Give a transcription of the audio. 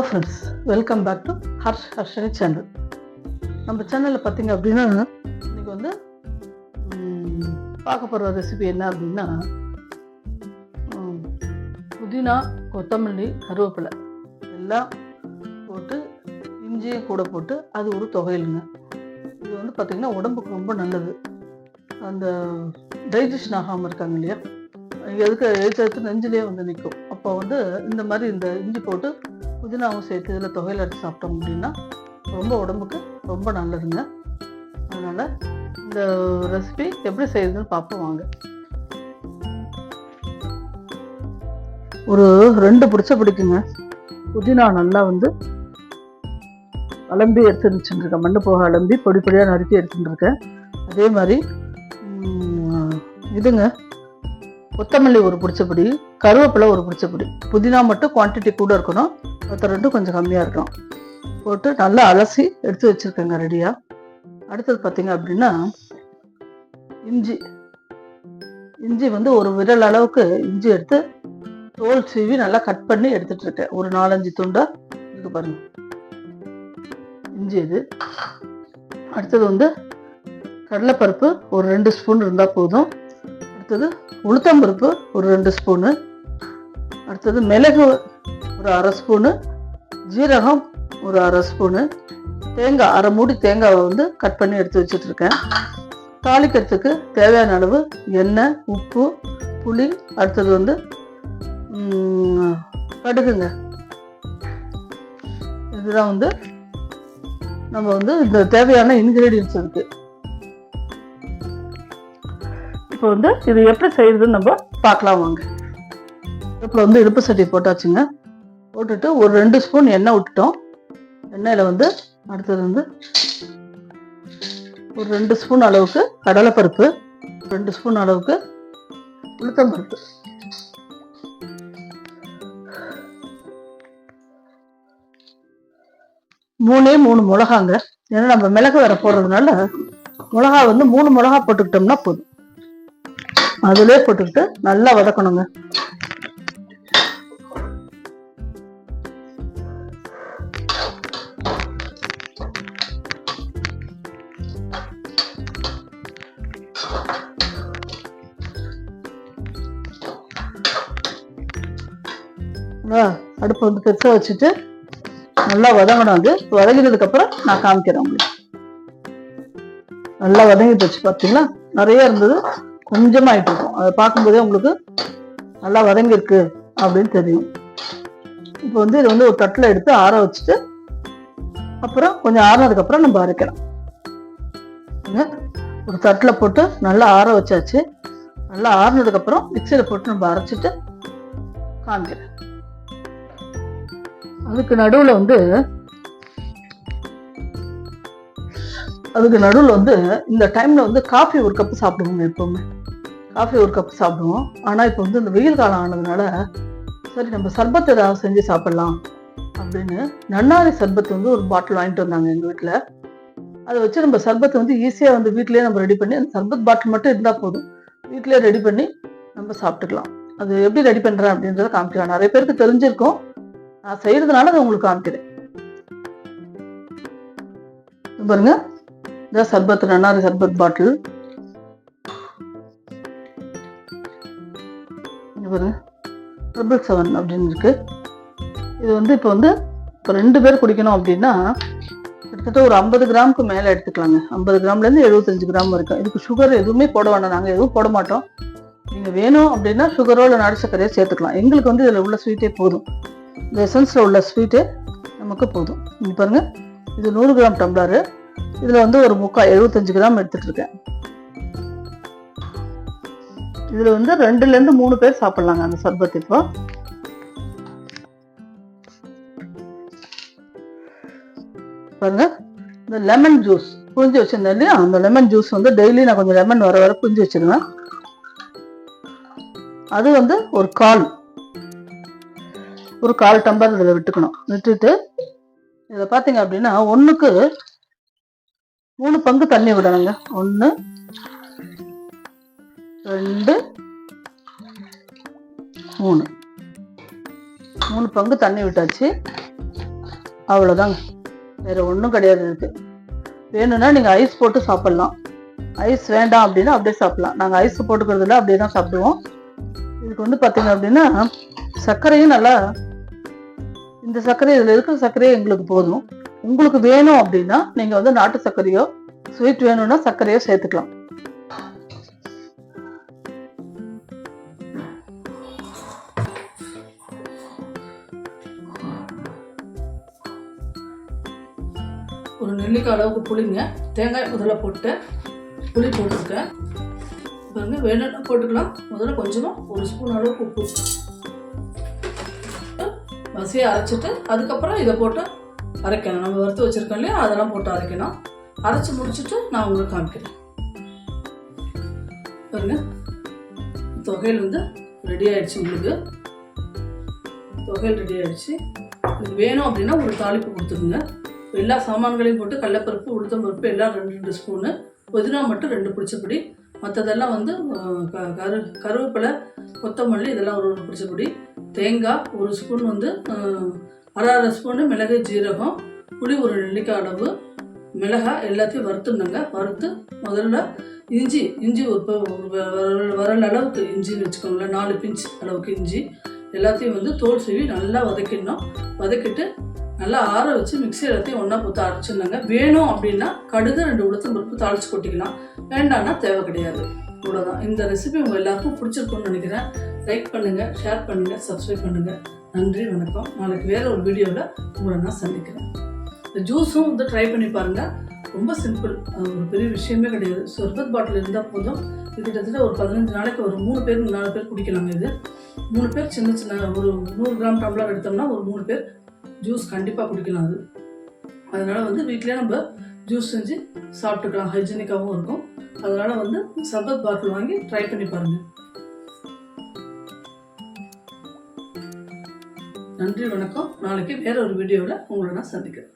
Hello friends welcome back to Harsh Harshini channel நம்ம சேனலில் பார்த்தீங்க அப்படின்னா இன்றைக்கி வந்து பார்க்க போகிற ரெசிபி என்ன அப்படின்னா புதினா கொத்தமல்லி கருவேப்பிலை. எல்லாம் போட்டு இஞ்சியும் கூட போட்டு அது ஒரு தொகையிலுங்க. இது வந்து பார்த்திங்கன்னா உடம்புக்கு ரொம்ப நல்லது. அந்த டைஜஷன் ஆகாமல் இருக்காங்க இல்லையா? எதுக்கு எழுத்து எழுத்து நெஞ்சிலே வந்து நிற்கும் அப்போ வந்து இந்த மாதிரி இந்த இஞ்சி போட்டு புதினாவும் சேர்த்து இதில் தொகையில் அரைச்சி சாப்பிட்டோம் அப்படின்னா ரொம்ப உடம்புக்கு ரொம்ப நல்லதுங்க. அதனால் இந்த ரெசிபி எப்படி செய்யுதுன்னு பார்ப்போம் வாங்க. ஒரு ரெண்டு பிடிச்ச பிடிக்குங்க. புதினா நல்லா வந்து அலம்பி எடுத்து வச்சுருக்கேன் மண்ணு போக அலம்பி பொடி பொடியாக நறுக்கி எடுத்துட்டுருக்கேன் அதே மாதிரி இதுங்க. கொத்தமல்லி ஒரு பிடிச்சபடி கருவேப்பிலை ஒரு பிடிச்சபடி புதினா மட்டும் குவான்டிட்டி கூட இருக்கணும். மற்ற ரெண்டும் கொஞ்சம் கம்மியாக இருக்கணும். போட்டு நல்லா அலசி எடுத்து வச்சுருக்கேங்க ரெடியாக அடுத்தது பார்த்தீங்க அப்படின்னா இஞ்சி. இஞ்சி வந்து ஒரு விரல் அளவுக்கு இஞ்சி எடுத்து தோல் சீவி நல்லா கட் பண்ணி எடுத்துட்டு இருக்கேன். ஒரு நாலஞ்சு துண்டா இருக்கு பாருங்க. இஞ்சி இது. அடுத்தது வந்து கடலைப்பருப்பு ஒரு ரெண்டு ஸ்பூன் இருந்தால் போதும். அடுத்தது உளுத்தம்பருப்பு ஒரு ரெண்டு ஸ்பூனு. அடுத்தது மிளகு ஒரு அரை ஸ்பூனு. ஜீரகம் ஒரு அரை ஸ்பூனு. தேங்காய் அரை மூடி தேங்காவை வந்து கட் பண்ணி எடுத்து வச்சுட்ருக்கேன். தாளிக்கிறதுக்கு தேவையான அளவு எண்ணெய் உப்பு புளி அடுத்தது வந்து கடுகுங்க. இதுதான் வந்து நம்ம வந்து இந்த தேவையான இன்க்ரீடியன்ஸ் இருக்குது இப்போ வந்து இது எப்படி செய்யறதுன்னு நம்ம பார்க்கலாம் வாங்க. இப்போ வந்து இடுப்பு சட்டி போட்டாச்சுங்க. போட்டுட்டு ஒரு ரெண்டு ஸ்பூன் எண்ணெய் விட்டுட்டோம். எண்ணெயில் வந்து அடுத்தது வந்து ஒரு ரெண்டு ஸ்பூன் அளவுக்கு கடலைப்பருப்பு ரெண்டு ஸ்பூன் அளவுக்கு உளுத்தம்பருப்பு. மூணே மூணு மிளகாங்க. ஏன்னா நம்ம மிளகு வேற போடுறதுனால மிளகா வந்து மூணு மிளகா போட்டுக்கிட்டோம்னா போதும். அதிலே போட்டுக்கிட்டு நல்லா வதக்கணுங்க. அடுப்பு வந்து பெருசாக வச்சுட்டு நல்லா வதங்கணும் அது. வதங்கினதுக்கு அப்புறம் நான் காமிக்கிறேன் உங்களுக்கு. நல்லா வதங்கிட்டு வச்சு பார்த்தீங்களா நிறைய இருந்தது. கொஞ்சமாயிட்டு இருக்கும் அதை பார்க்கும்போதே உங்களுக்கு நல்லா வதங்கியிருக்கு அப்படின்னு தெரியும். இப்போ வந்து இதை வந்து ஒரு தட்டில் எடுத்து ஆற வச்சுட்டு அப்புறம் கொஞ்சம் ஆறினதுக்கு அப்புறம் நம்ம அரைக்கலாம். ஒரு தட்டில் போட்டு நல்லா ஆற வச்சாச்சு. நல்லா ஆறினதுக்கப்புறம் மிக்சியில் போட்டு நம்ம அரைச்சிட்டு காமிக்கிறேன். அதுக்கு நடுவில் வந்து அதுக்கு நடுவில் வந்து இந்த டைம்ல வந்து காஃபி ஒரு கப்பு சாப்பிடுவோங்க எப்பவுமே. காஃபி ஒரு கப் சாப்பிடுவோம். ஆனால் இப்போ வந்து இந்த வெயில் காலம் ஆனதுனால சரி நம்ம சர்பத் ஏதாவது செஞ்சு சாப்பிடலாம் அப்படின்னு நன்னாரி சர்பத் வந்து ஒரு பாட்டில் வாங்கிட்டு வந்தாங்க எங்கள் வீட்டில் அதை வச்சு நம்ம சர்பத்தை வந்து ஈஸியாக வந்து வீட்டிலேயே நம்ம ரெடி பண்ணி அந்த சர்பத் பாட்டில் மட்டும் இருந்தால் போதும். வீட்டிலேயே ரெடி பண்ணி நம்ம சாப்பிட்டுக்கலாம். அது எப்படி ரெடி பண்ணுறேன் அப்படின்றத காமிக்கலாம். நிறைய பேருக்கு தெரிஞ்சிருக்கும். நான் செய்யறதுனால அதை உங்களுக்கு காமிக்கிறேன். பாருங்க. இந்த சர்பத் நன்னாரி சர்பத் பாட்டில் இது பாருங்க ட்ரிபிள் செவன் அப்படின்னு இருக்கு. இது வந்து இப்போ வந்து இப்போ ரெண்டு பேர் குடிக்கணும் அப்படின்னா கிட்டத்தட்ட ஒரு ஐம்பது கிராமுக்கு மேலே எடுத்துக்கலாங்க. ஐம்பது கிராம்லேருந்து எழுபத்தஞ்சு கிராம் வரைக்கும். இதுக்கு சுகர் எதுவுமே போட வேண்டாம். நாங்கள் எதுவும் போட மாட்டோம். நீங்கள் வேணும் அப்படின்னா சுகரோ இல்லை நாடு சர்க்கரையோ சேர்த்துக்கலாம். எங்களுக்கு வந்து இதில் உள்ள ஸ்வீட்டே போதும். இந்த எசன்ஸில் உள்ள ஸ்வீட்டே நமக்கு போதும். இங்க பாருங்க. இது நூறு கிராம் டம்ளரு இதில் வந்து ஒரு முக்கால் எழுபத்தஞ்சு கிராம் எடுத்துகிட்டு இருக்கேன். இதில் வந்து ரெண்டுலேருந்து மூணு பேர் சாப்பிட்லாங்க அந்த சர்பத் இப்போ பாருங்க இந்த லெமன் ஜூஸ் புரிஞ்சு வச்சிருந்தேன் இல்லையா? அந்த லெமன் ஜூஸ் வந்து டெய்லி நான் கொஞ்சம் லெமன் வர வர புரிஞ்சு வச்சுருவேன். அது வந்து ஒரு கால். ஒரு கால் டம்பர் இதில் விட்டுக்கணும். விட்டுட்டு இதில் பார்த்தீங்க அப்படின்னா ஒன்றுக்கு மூணு பங்கு தண்ணி விடணுங்க. ஒன்று ரெண்டு மூணு. மூணு பங்கு தண்ணி விட்டாச்சு. அவ்வளோதாங்க வேறு ஒன்றும் கிடையாது இருக்குது வேணும்னா நீங்கள் ஐஸ் போட்டு சாப்பிட்லாம். ஐஸ் வேண்டாம் அப்படின்னா அப்படியே சாப்பிட்லாம். நாங்கள் ஐஸ் போட்டுக்கிறதுல அப்படியே தான் சாப்பிடுவோம். இதுக்கு வந்து பார்த்தீங்க அப்படின்னா சர்க்கரையும் நல்லா இந்த சர்க்கரை இதில் இருக்கிற சர்க்கரையே எங்களுக்கு போதும். உங்களுக்கு வேணும் அப்படின்னா நீங்கள் வந்து நாட்டு சர்க்கரையோ ஸ்வீட் வேணும்னா சர்க்கரையோ சேர்த்துக்கலாம். நெல்லிக்காய் அளவுக்கு புளிங்க. தேங்காய் முதல்ல போட்டு புளி போட்டுருக்கேன். பாருங்க வேணும்னா போட்டுக்கலாம் முதல்ல கொஞ்சமாக ஒரு ஸ்பூன் அளவுக்கு உப்பு. மசியை அரைச்சிட்டு அதுக்கப்புறம் இதை போட்டு அரைக்கணும். நம்ம வறுத்து வச்சிருக்கோம் இல்லையா? அதெல்லாம் போட்டு அரைக்கணும். அரைச்சி முடிச்சிட்டு நான் உங்களுக்கு காமிக்கிறேன். பாருங்க தொகையில் வந்து ரெடி ஆயிடுச்சு உங்களுக்கு. தொகையில் ரெடி ஆயிடுச்சு. இது வேணும் அப்படின்னா ஒரு தாளிப்பு கொடுத்துருங்க எல்லா சாமான்களையும் போட்டு கடலப்பருப்பு உளுத்தம் பருப்பு எல்லாம் ரெண்டு ரெண்டு ஸ்பூனு புதினா மட்டும் ரெண்டு பிடிச்சப்படி மற்றதெல்லாம் வந்து க- கரு கருவேப்பிலை கொத்தமல்லி இதெல்லாம் ஒரு ஒரு பிடிச்சப்படி தேங்காய் ஒரு ஸ்பூன் வந்து அரை அரை ஸ்பூனு மிளகு ஜீரகம் புளி ஒரு நெல்லிக்காய் அளவு மிளகாய் எல்லாத்தையும் வறுத்துணுங்க வறுத்து முதல்ல இஞ்சி இஞ்சி ஒரு வ- வரல் அளவுக்கு இஞ்சின்னு வச்சுக்கோங்களேன். நாலு பிஞ்ச் அளவுக்கு இஞ்சி. எல்லாத்தையும் வந்து தோல் சீவி நல்லா வதக்கிடணும். வதக்கிட்டு நல்லா ஆற வச்சு மிக்சி எல்லாத்தையும் ஒன்றா போட்டு அரைச்சிருந்தாங்க வேணும் அப்படின்னா கடுகு ரெண்டு உளுத்தம் பருப்பு தாளிச்சு கொட்டிக்கலாம். வேண்டாம்னா தேவை கிடையாது. இவ்வளோதான் இந்த ரெசிபி உங்கள் எல்லாருக்கும் பிடிச்சிருக்கும்னு நினைக்கிறேன். லைக் பண்ணுங்கள் ஷேர் பண்ணுங்கள் சப்ஸ்கிரைப் பண்ணுங்கள் நன்றி வணக்கம். நாளைக்கு வேறு ஒரு வீடியோவில் உங்களை நான் சந்திக்கிறேன். இந்த ஜூஸும் வந்து ட்ரை பண்ணி பாருங்கள் ரொம்ப சிம்பிள் ஒரு பெரிய விஷயமே கிடையாது. சொர்பத் பாட்டில் இருந்தால் போதும். கிட்டத்தட்ட ஒரு பதினஞ்சு நாளைக்கு ஒரு மூணு பேர் நாலு பேர் குடிக்கலாங்க இது. மூணு பேர் சின்ன சின்ன ஒரு நூறு கிராம் டம்ளர் எடுத்தோம்னா ஒரு மூணு பேர் ஜூஸ் கண்டிப்பாக குடிக்கலாம் அது. அதனால் வந்து வீட்டிலே நம்ம ஜூஸ் செஞ்சு சாப்பிட்டுக்கலாம். ஹைஜீனிக்காகவும் இருக்கும். அதனால் வந்து சர்பத் பாட்டில் வாங்கி ட்ரை பண்ணி பாருங்கள் நன்றி வணக்கம். நாளைக்கு வேற ஒரு வீடியோவில் உங்களை நான் சந்திக்கிறேன்.